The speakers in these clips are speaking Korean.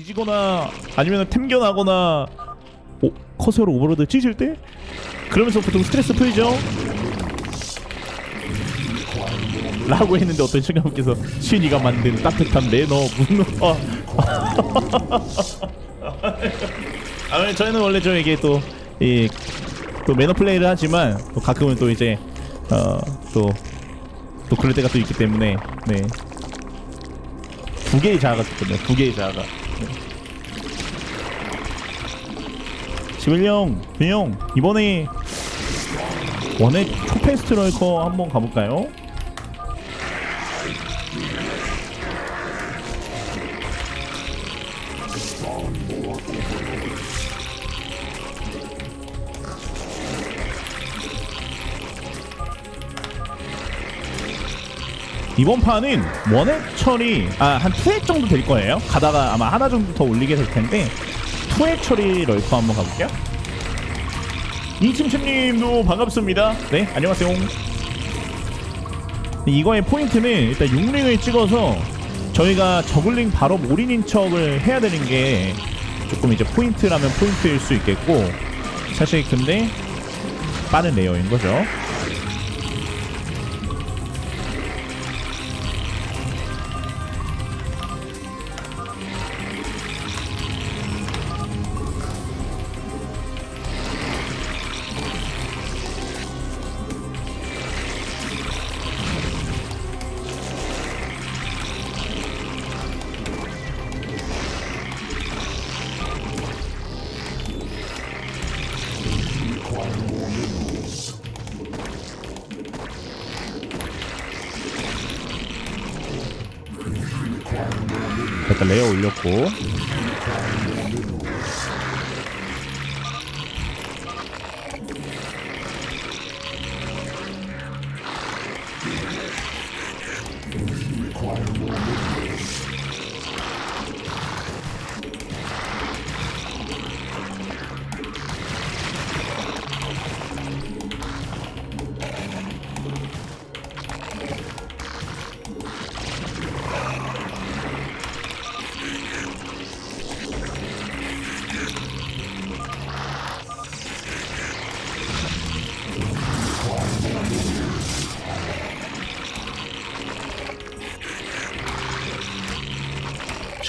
뒤지거나 아니면 템견하거나 오, 커서로 오버로드 찢을 때? 그러면서 보통 스트레스 풀죠? 라고 했는데 어떤 시간분께서 신이가 만든 따뜻한 매너 문어 아. 저희는 원래 좀 이게 또 이 또 매너 플레이를 하지만 또 가끔은 또 이제 어 또또 또 그럴 때가 또 있기 때문에 네. 두 개의 자아가 있거든요. 두 개의 자아가. 네. 시빌령, 분영 이번에 원액 초페스트 럴커 한번 가볼까요? 이번 판은 원액 처리 아한 투액 정도 될 거예요. 가다가 아마 하나 정도 더 올리게 될 텐데 투액 처리 럴커 한번 가볼게요. 이침침님도 반갑습니다. 네 안녕하세요. 이거의 포인트는 일단 6링을 찍어서 저희가 저글링 바로 올인인 척을 해야 되는 게 조금 이제 포인트라면 포인트일 수 있겠고 사실 근데 빠른 레어인 거죠. 일단 레어 올렸고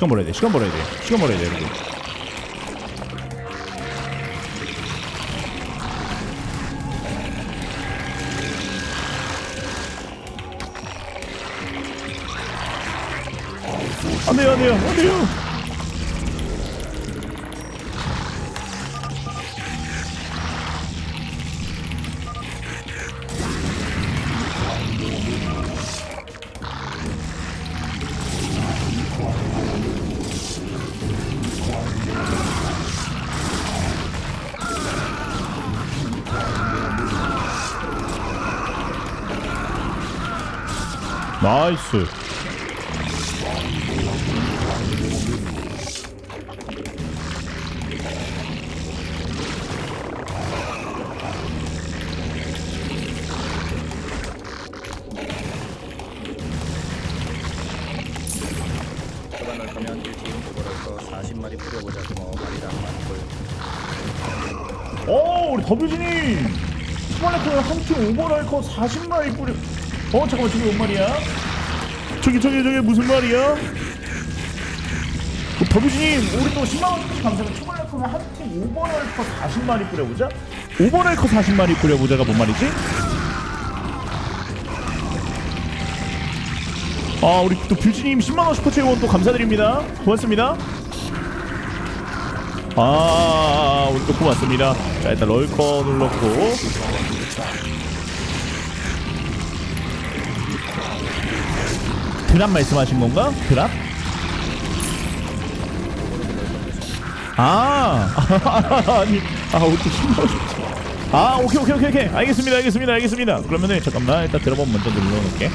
시간 벌어야 돼 시간 벌어야 돼 시간 벌어야 돼 여러분. 안 돼요 안 돼요 안 돼요 나이스. 초반을 가면 1팀 그거라서 40마리 뿌려보자 뭐 말이랑 많고 오 우리 더뷰진이 스발레코에 한팀 오버랄커 40마리 뿌려 어 잠깐만 저게 뭔 말이야? 저기 저기 저기 무슨 말이야? 그 더뷰진님 우리 또 10만원 감사합니다 초발레코에 한팀 오버랄커 40마리 뿌려보자? 오버랄커 40마리 뿌려보자가 뭔 말이지? 아 우리 또 뷰진님 10만원 슈퍼챗 원또 감사드립니다. 고맙습니다. 아, 우리 또 고맙습니다. 자, 일단 럴커 눌렀고. 드랍 말씀하신 건가? 드랍? 아, 아니, 아, 어떻게 신경 아, 오케이, 오케이, 오케이, 오케이. 알겠습니다, 알겠습니다, 알겠습니다. 그러면은, 잠깐만, 일단 드랍은 먼저 눌러놓을게.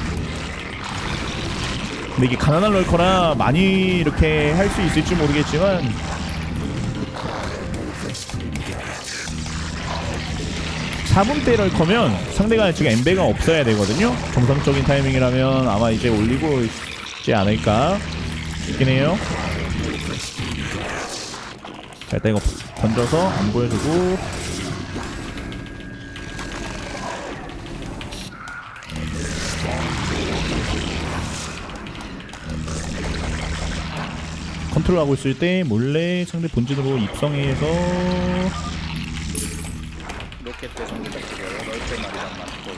근데 이게 가난한 럴커라 많이 이렇게 할 수 있을지 모르겠지만, 4분대 럴커면 상대가 지금 엠베가 없어야 되거든요. 정상적인 타이밍이라면 아마 이제 올리고 있지 않을까 싶긴 해요. 자, 일단 이거 던져서 안 보여주고 컨트롤하고 있을 때 몰래 상대 본진으로 입성해서 로켓 대 성기가 들어요. 넓게 말이란 맞고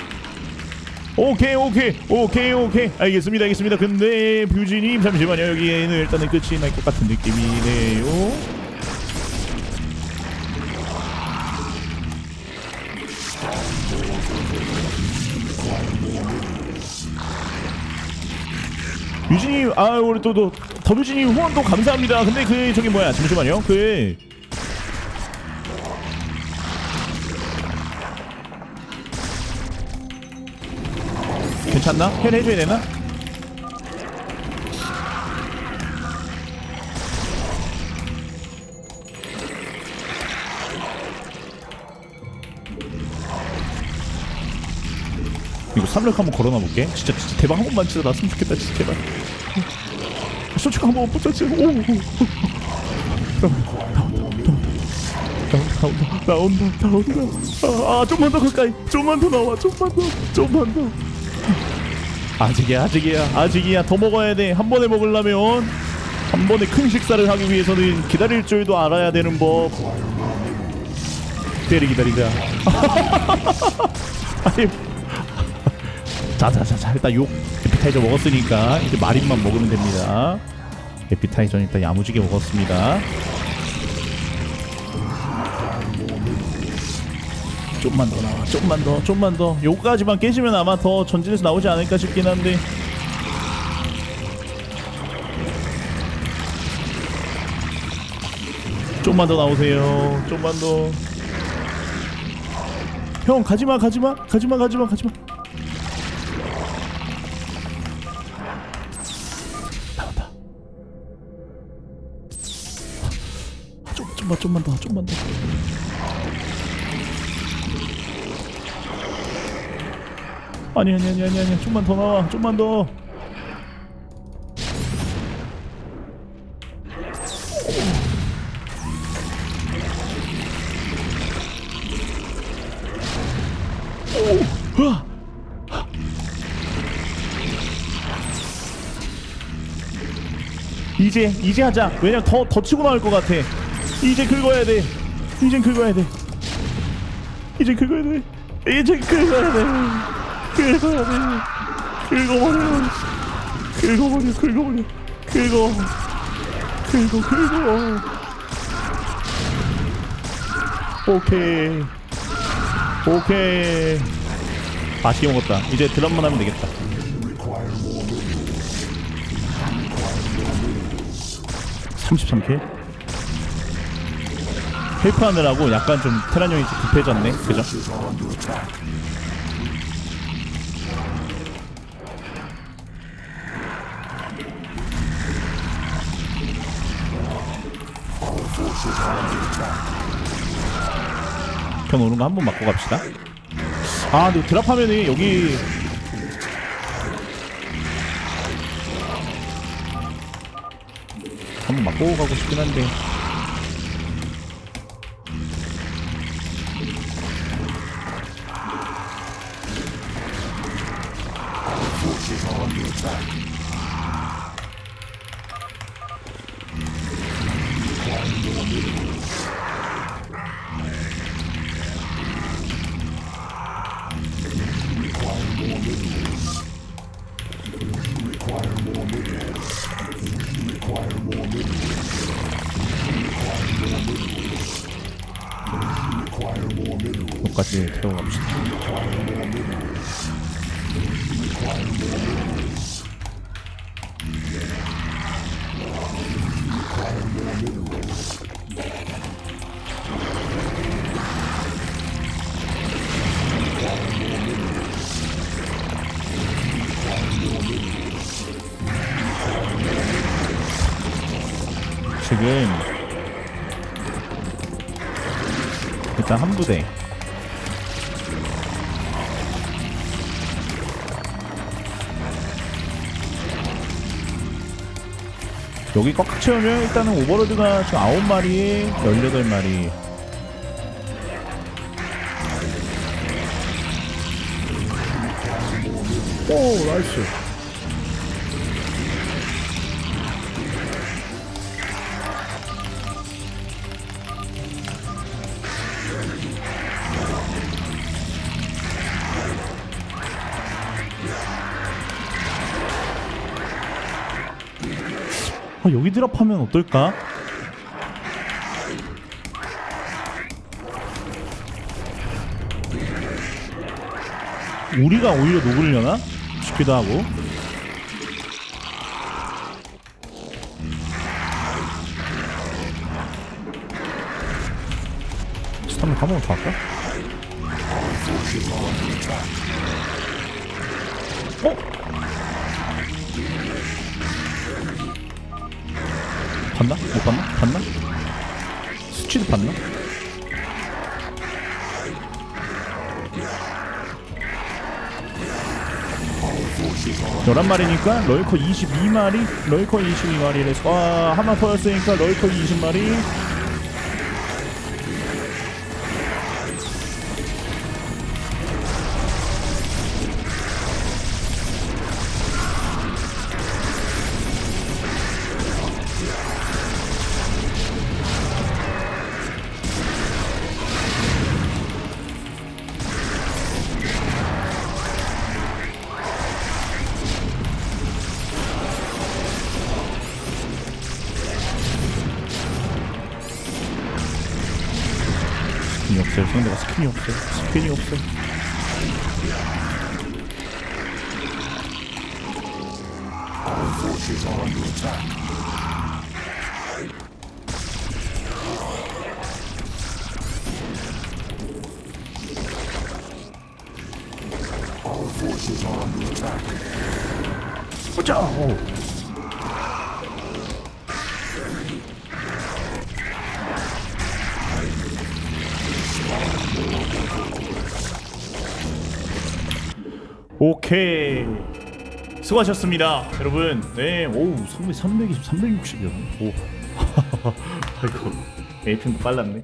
오케이 오케이 오케이 오케이. 알겠습니다 알겠습니다. 근데 뷰지님 잠시만요. 여기에는 일단은 끝이 날 것 같은 느낌이네요. 유진님 아 우리 또또 더뷰진님 후원 또 감사합니다. 근데 그 저기 뭐야? 잠시만요. 그 괜찮나? 헬 해줘야 되나? 이거 삼력 한번 걸어놔 볼게. 진짜 진짜 대박 한 번만 치다 났으면 좋겠다. 진짜 제발. 솔직히 한번 붙였지. 오. 나온다 나온다 나온다 아, 아 좀만 더 가까이 좀만 더 나와 좀만 더 좀만 더 아직이야 아직이야 아직이야. 더 먹어야 돼 한 번에 먹으려면 한 번에 큰 식사를 하기 위해서는 기다릴 줄도 알아야 되는 법. 기다리 기다리자 아니 자자자자 일단 요 에피타이저 먹었으니까 이제 마린만 먹으면 됩니다. 에피타이저는 일단 야무지게 먹었습니다 좀만 더 나와. 좀만 더 좀만 더. 요까지만 깨지면 아마 더 전진에서 나오지 않을까 싶긴 한데. 좀만 더 나오세요. 좀만 더 형 가지마 가지마 가지마 가지마 가지마. 아, 좀, 좀만 좀만 더 좀만 더 아니 아니 아니 아니 아니 좀만 더 나와 좀만 더. 오, 으아. 이제 이제 하자. 왜냐 더 더 치고 나올 것 같아. 이제 긁어야 돼. 이젠 긁어야 돼. 이제 긁어야 돼. 이제 긁어야 돼 긁어야 돼 긁어버려 긁어버려 긁어버려 긁어 긁어. 긁어 오케이. 오케이. 맛있게 먹었다 이제 드럼만 하면 되겠다 (33킬) 헬프하느라고 약간 좀 테란 형이 좀 급해졌네. 그죠? 편 오는 거 한 번 맞고 갑시다. 아, 근데 드랍하면은 여기 한 번 맞고 가고 싶긴 한데. 갑시다. 지금 일단 한 부대 여기 꽉 채우면 일단은 오버로드가 지금 9마리에 18마리. 오 나이스 아, 여기 드랍하면 어떨까? 우리가 오히려 녹으려나? 싶기도 하고 번만 더 할까? 어? 봤나? 못 봤나? 봤나? 수치도 봤나? 열한 마리니까 럴커 22마리, 럴커 22마리를 와 하나 더였으니까 럴커 20마리. 스킨이 없어요. 상대가 스킨이 없어요. 스킨이 없어요. 보자. 오. 오케이. 수고하셨습니다. 여러분 네 오우 300, 320 360이요. 오. 아이고 에이핑도 빨랐네.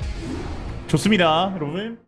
좋습니다 여러분